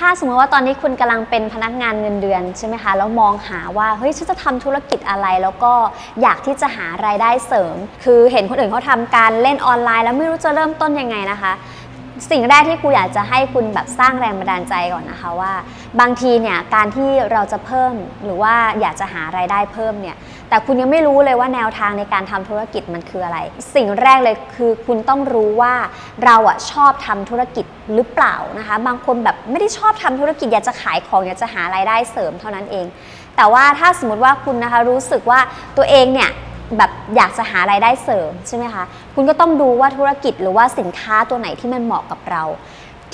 ถ้าสมมติว่าตอนนี้คุณกำลังเป็นพนักงานเงินเดือนใช่ไหมคะแล้วมองหาว่าเฮ้ยฉันจะทำธุรกิจอะไรแล้วก็อยากที่จะหารายได้เสริม คือเห็นคนอื่นเขาทำการเล่นออนไลน์ แล้วไม่รู้จะเริ่มต้นยังไงนะคะ สิ่งแรกที่ครูอยากจะให้คุณแบบสร้างแรงบันดาลใจก่อนนะคะว่า บางทีเนี่ยการที่เราจะเพิ่มหรือว่าอยากจะหารายได้เพิ่มเนี่ยแต่คุณยังไม่รู้เลยว่าแนวทางในการทำธุรกิจมันคืออะไร สิ่งแรกเลยคือคุณต้องรู้ว่าเราอะชอบทำธุรกิจหรือเปล่านะคะ บางคนแบบไม่ได้ชอบทำธุรกิจอยากจะขายของอยากจะหารายได้เสริมเท่านั้นเอง แต่ว่าถ้าสมมติว่าคุณนะคะรู้สึกว่าตัวเองเนี่ย แบบอยากจะหารายได้เสริมใช่ไหมคะ คุณก็ต้องดูว่าธุรกิจหรือว่าสินค้าตัวไหนที่มันเหมาะกับเรา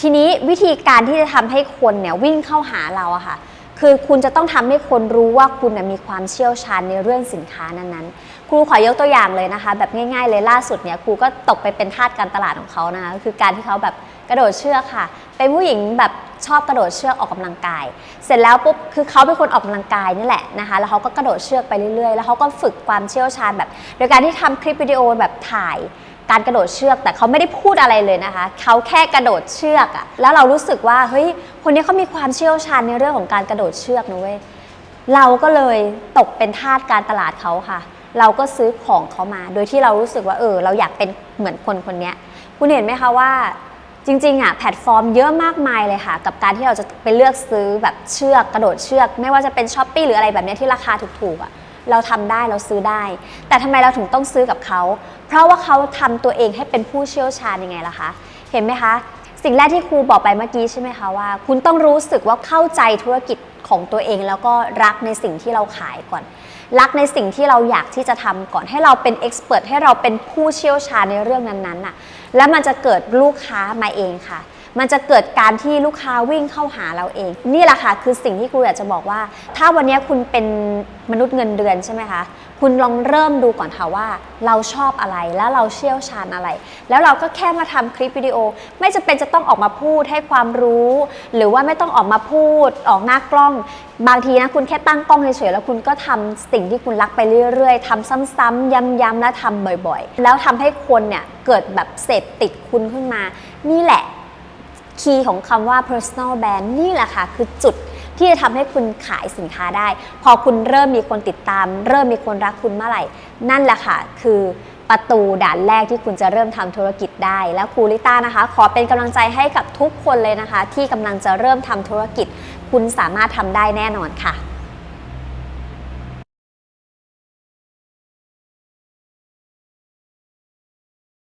ทีนี้วิธีการที่จะทำให้คนเนี่ยวิ่งเข้าหาเราอะค่ะคือคุณจะต้องทำให้คนรู้ว่าคุณน่ะมีความเชี่ยวชาญในเรื่องสินค้านั้นๆ ครูขอยกตัวอย่างเลยนะคะ แบบง่ายๆเลยล่าสุดเนี่ยครูก็ตกไปเป็นทาสการตลาดของเขานะคะคือการที่เขาแบบกระโดดเชือกค่ะ เป็นผู้หญิงแบบ ชอบกระโดดเชือกออกกำลังกาย เสร็จแล้วปุ๊บคือเขาเป็นคนออกกำลังกายนี่แหละนะคะแล้วเขาก็กระโดดเชือกไปเรื่อยๆ แล้วเขาก็ฝึกความเชี่ยวชาญแบบ โดยการที่ทำคลิปวิดีโอแบบถ่ายการกระโดดเชือกแต่เขาไม่ได้พูดอะไรเลยนะคะ เขาแค่กระโดดเชือกอะแล้วเรารู้สึกว่าเฮ้ยคนนี้เขามีความเชี่ยวชาญในเรื่องของการกระโดดเชือกนะเว้ยเราก็เลยตกเป็นทาสการตลาดเขาค่ะ เราก็ซื้อของเขามา โดยที่เรารู้สึกว่าเออ เราอยากเป็นเหมือนคนคนนี้คุณเห็นไหมคะว่า จริงๆอะแพลตฟอร์มเยอะมากมายเลยค่ะ กับการที่เราจะไปเลือกซื้อแบบเชือกกระโดดเชือก ไม่ว่าจะเป็นช้อปปีหรืออะไรแบบนี้ที่ราคาถูกๆอะเราทำได้เราซื้อได้ แต่ทำไมเราถึงต้องซื้อกับเขา เพราะว่าเขาทำตัวเองให้เป็นผู้เชี่ยวชาญยังไงล่ะคะ เห็นไหมคะ สิ่งแรกที่ครูบอกไปเมื่อกี้ใช่ไหมคะว่า คุณต้องรู้สึกว่าเข้าใจธุรกิจของตัวเอง แล้วก็รักในสิ่งที่เราขายก่อน รักในสิ่งที่เราอยากที่จะทำก่อนให้เราเป็นเอ็กซ์เพรสให้เราเป็นผู้เชี่ยวชาญในเรื่องนั้นๆน่ะแล้วมันจะเกิดลูกค้ามาเองค่ะ มันจะเกิดการที่ลูกค้าวิ่งเข้าหาเราเอง นี่แหละค่ะคือสิ่งที่ครูอยากจะบอกว่า ถ้าวันนี้คุณเป็นมนุษย์เงินเดือนใช่ไหมคะคุณลองเริ่มดูก่อนค่ะว่า เราชอบอะไรแล้วเราเชี่ยวชาญอะไร แล้วเราก็แค่มาทำคลิปวิดีโอ ไม่จำเป็นจะต้องออกมาพูดให้ความรู้ หรือว่าไม่ต้องออกมาพูดออกหน้ากล้อง บางทีนะคุณแค่ตั้งกล้องเฉยๆแล้วคุณก็ทำสิ่งที่คุณรักไปเรื่อยๆทำซ้ำๆย้ำๆและทำบ่อยๆ แล้วทำให้คนเนี่ยเกิดแบบเสพติดคุณขึ้นมา นี่แหละ คีย์ของคำว่า personal brand นี่แหละค่ะคือจุดที่จะทำให้คุณขายสินค้าได้ พอคุณเริ่มมีคนติดตาม เริ่มมีคนรักคุณเมื่อไหร่ นั่นแหละค่ะ คือประตูด่านแรกที่คุณจะเริ่มทำธุรกิจได้ แล้วครูลิต้านะคะ ขอเป็นกำลังใจให้กับทุกคนเลยนะคะ ที่กำลังจะเริ่มทำธุรกิจ คุณสามารถทำได้แน่นอนค่ะ